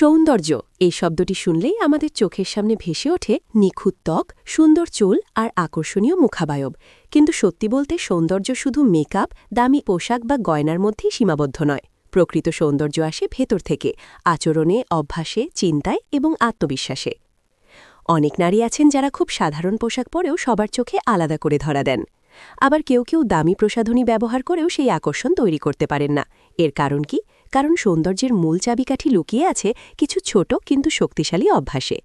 সৌন্দর্য, এই শব্দটি শুনলেই আমাদের চোখের সামনে ভেসে ওঠে নিখুঁত ত্বক, সুন্দর চুল আর আকর্ষণীয় মুখাবায়ব। কিন্তু সত্যি বলতে সৌন্দর্য শুধু মেকআপ, দামি পোশাক বা গয়নার মধ্যেই সীমাবদ্ধ নয়। প্রকৃত সৌন্দর্য আসে ভেতর থেকে, আচরণে, অভ্যাসে, চিন্তায় এবং আত্মবিশ্বাসে। অনেক নারী আছেন যারা খুব সাধারণ পোশাক পরেও সবার চোখে আলাদা করে ধরা দেন। আবার কেউ কেউ দামি প্রসাধনী ব্যবহার করেও সেই আকর্ষণ তৈরি করতে পারেন না। এর কারণ কি? কারণ সৌন্দর্যের মূল চাবিকাঠি লুকিয়ে আছে কিছু ছোট কিন্তু শক্তিশালী অভ্যাসে।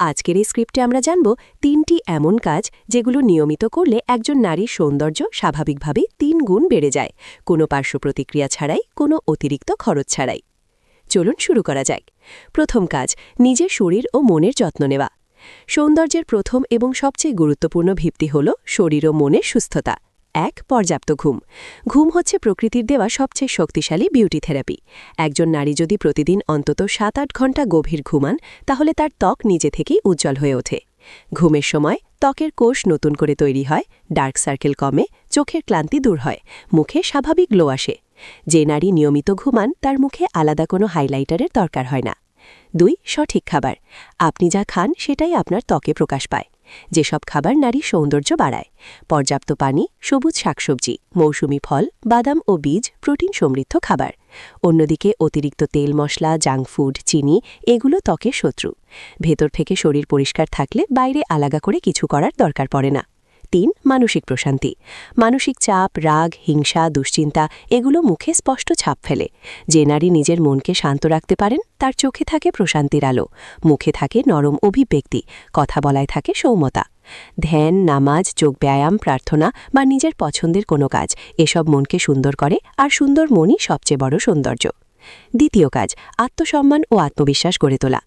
আজকের এই স্ক্রিপ্টে আমরা জানব তিনটি এমন কাজ যেগুলো নিয়মিত করলে একজন নারীর সৌন্দর্য স্বাভাবিকভাবেই তিন গুণ বেড়ে যায়, কোনো পার্শ্ব প্রতিক্রিয়া ছাড়াই, কোনো অতিরিক্ত খরচ ছাড়াই। চলুন শুরু করা যাক। প্রথম কাজ, নিজের শরীর ও মনের যত্ন নেওয়া। সৌন্দর্যের প্রথম এবং সবচেয়ে গুরুত্বপূর্ণ ভিত্তি হল শরীর ও মনের সুস্থতা। এক পর্যাপ্ত ঘুম। ঘুম হচ্ছে প্রকৃতির দেওয়া সবচেয়ে শক্তিশালী বিউটি থেরাপি একজন নারী যদি প্রতিদিন অন্তত সাত আট ঘণ্টা গভীর ঘুমান, তাহলে তার ত্বক নিজে থেকেই উজ্জ্বল হয়ে ওঠে। ঘুমের সময় ত্বকের কোষ নতুন করে তৈরি হয়, ডার্ক সার্কেল কমে, চোখের ক্লান্তি দূর হয়, মুখে স্বাভাবিক গ্লো আসে। যে নারী নিয়মিত ঘুমান, তার মুখে আলাদা কোনো হাইলাইটারের দরকার হয় না। দুই, সঠিক খাবার। আপনি যা খান, সেটাই আপনার ত্বকে প্রকাশ পায়। যেসব খাবার নারীর সৌন্দর্য বাড়ায়। পর্যাপ্ত পানি, সবুজ শাকসবজি, মৌসুমি ফল, বাদাম ও বীজ, প্রোটিন সমৃদ্ধ খাবার। অন্যদিকে অতিরিক্ত তেল মশলা, জাঙ্ক ফুড, চিনি, এগুলো ত্বকের শত্রু। ভেতর থেকে শরীর পরিষ্কার থাকলে বাইরে আলাদা করে কিছু করার দরকার পড়ে না। তিন, মানসিক প্রশান্তি। মানসিক চাপ, রাগ, হিংসা, দুশ্চিন্তা, এগুলো মুখে স্পষ্ট ছাপ ফেলে। যে নারী নিজের মনকে শান্ত রাখতে পারেন, তার চোখে থাকে প্রশান্তির আলো। মুখে থাকে নরম অভিব্যক্তি, কথা বলায় থাকে সৌমতা। ধ্যান, নামাজ, যোগ ব্যায়াম, প্রার্থনা বা নিজের পছন্দের কোনো কাজ, এসব মনকে সুন্দর করে, আর সুন্দর মনই সবচেয়ে বড় সৌন্দর্য। দ্বিতীয় কাজ, আত্মসম্মান ও আত্মবিশ্বাস গড়ে তোলা।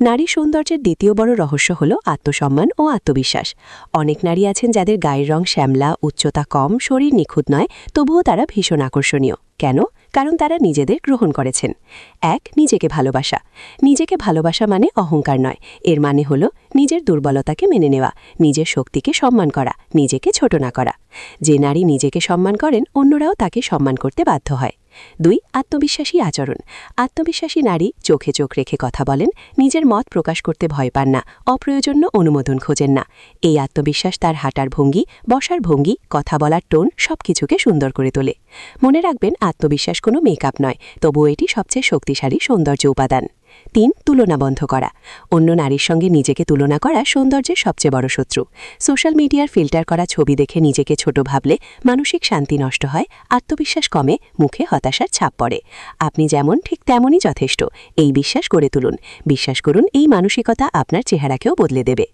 নারী সৌন্দর্যের দ্বিতীয় বড় রহস্য হল আত্মসম্মান ও আত্মবিশ্বাস। অনেক নারী আছেন যাদের গায়ের রং শ্যামলা, উচ্চতা কম, শরীর নিখুঁত নয়, তবুও তারা ভীষণ আকর্ষণীয়। কেন? কারণ তারা নিজেদের গ্রহণ করেছেন। এক, নিজেকে ভালোবাসা। নিজেকে ভালোবাসা মানে অহংকার নয়। এর মানে হল নিজের দুর্বলতাকে মেনে নেওয়া, নিজের শক্তিকে সম্মান করা, নিজেকে ছোট না করা। যে নারী নিজেকে সম্মান করেন, অন্যরাও তাকে সম্মান করতে বাধ্য হয়। দুই, আত্মবিশ্বাসী আচরণ। আত্মবিশ্বাসী নারী চোখে চোখ রেখে কথা বলেন, নিজের মত প্রকাশ করতে ভয় পান না, অপ্রয়োজন্য অনুমোদন খোঁজেন না। এই আত্মবিশ্বাস তার হাঁটার ভঙ্গি, বসার ভঙ্গি, কথা বলার টোন সবকিছুকে সুন্দর করে তোলে। মনে রাখবেন, আত্মবিশ্বাস কোনো মেকআপ নয় তবু এটি সবচেয়ে শক্তিশালী সৌন্দর্য উপাদান। তিন, তুলনা বন্ধ করা। অন্য নারীর সঙ্গে নিজেকে তুলনা করা সৌন্দর্যের সবচেয়ে বড় শত্রু। সোশ্যাল মিডিয়ার ফিল্টার করা ছবি দেখে নিজেকে ছোট ভাবলে মানসিক শান্তি নষ্ট হয়, আত্মবিশ্বাস কমে, মুখে হতাশার ছাপ পড়ে। আপনি যেমন, ঠিক তেমনই যথেষ্ট। এই বিশ্বাস গড়ে তুলুন। বিশ্বাস করুন, এই মানসিকতা আপনার চেহারাকেও বদলে দেবে।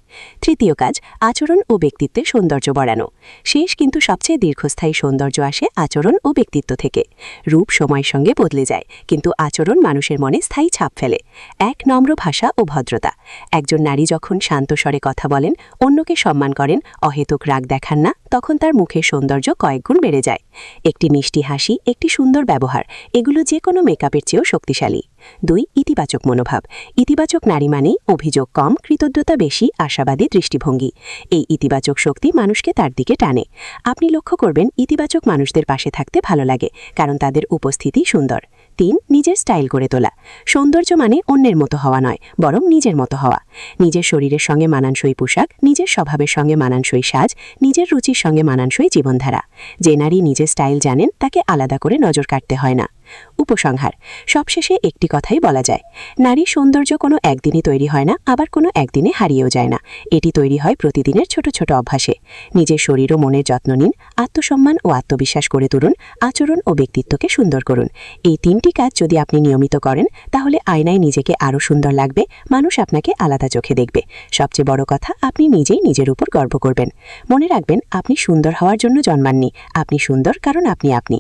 তৃতীয় কাজ, আচরণ ও ব্যক্তিত্বে সৌন্দর্য বাড়ানো। শেষ কিন্তু সবচেয়ে দীর্ঘস্থায়ী সৌন্দর্য আসে আচরণ ও ব্যক্তিত্ব থেকে। রূপ সময়ের সঙ্গে বদলে যায়, কিন্তু আচরণ মানুষের মনে স্থায়ী ছাপ ফেলে। এক নম্র ভাষা ও ভদ্রতা। একজন নারী যখন শান্ত স্বরে কথা বলেন, অন্যকে সম্মান করেন, অহেতুক রাগ দেখান না, তখন তার মুখের সৌন্দর্য কয়েকগুণ বেড়ে যায়। একটি মিষ্টি হাসি, একটি সুন্দর ব্যবহার, এগুলো যে কোনো মেকআপের চেয়েও শক্তিশালী। দুই, ইতিবাচক মনোভাব। ইতিবাচক নারী মানেই অভিযোগ কম, কৃতজ্ঞতা বেশি, আশাবাদী, দৃষ্টিভঙ্গি। এই ইতিবাচক শক্তি মানুষকে তার দিকে টানে। আপনি লক্ষ্য করবেন, ইতিবাচক মানুষদের পাশে থাকতে ভালো লাগে, কারণ তাদের উপস্থিতি সুন্দর। তিন নিজের স্টাইল করে তোলা। সৌন্দর্য মানে অন্যের মতো হওয়া নয়, বরং নিজের মতো হওয়া। নিজের শরীরের সঙ্গে মানানসই পোশাক, নিজের স্বভাবের সঙ্গে মানানসই সাজ, নিজের রুচির সঙ্গে মানানসই জীবনধারা। যে নারী নিজের স্টাইল জানেন, তাকে আলাদা করে নজর কাটতে হয় না। উপসংহার। সবশেষে একটি কথাই বলা যায় নারী সৌন্দর্য কোনো একদিনই তৈরি হয় না, আবার কোনো একদিনে হারিয়েও যায় না। এটি তৈরি হয় প্রতিদিনের ছোট ছোট অভ্যাসে। নিজের শরীর ও মনের যত্ন নিন, আত্মসম্মান ও আত্মবিশ্বাস করে তুলুন, আচরণ ও ব্যক্তিত্বকে সুন্দর করুন। এই তিনটি কাজ যদি আপনি নিয়মিত করেন, তাহলে আয়নায় নিজেকে আরও সুন্দর লাগবে, মানুষ আপনাকে আলাদা চোখে দেখবে। সবচেয়ে বড় কথা, আপনি নিজেই নিজের উপর গর্ব করবেন। মনে রাখবেন, আপনি সুন্দর হওয়ার জন্য জন্মাননি, আপনি সুন্দর কারণ আপনি আপনি।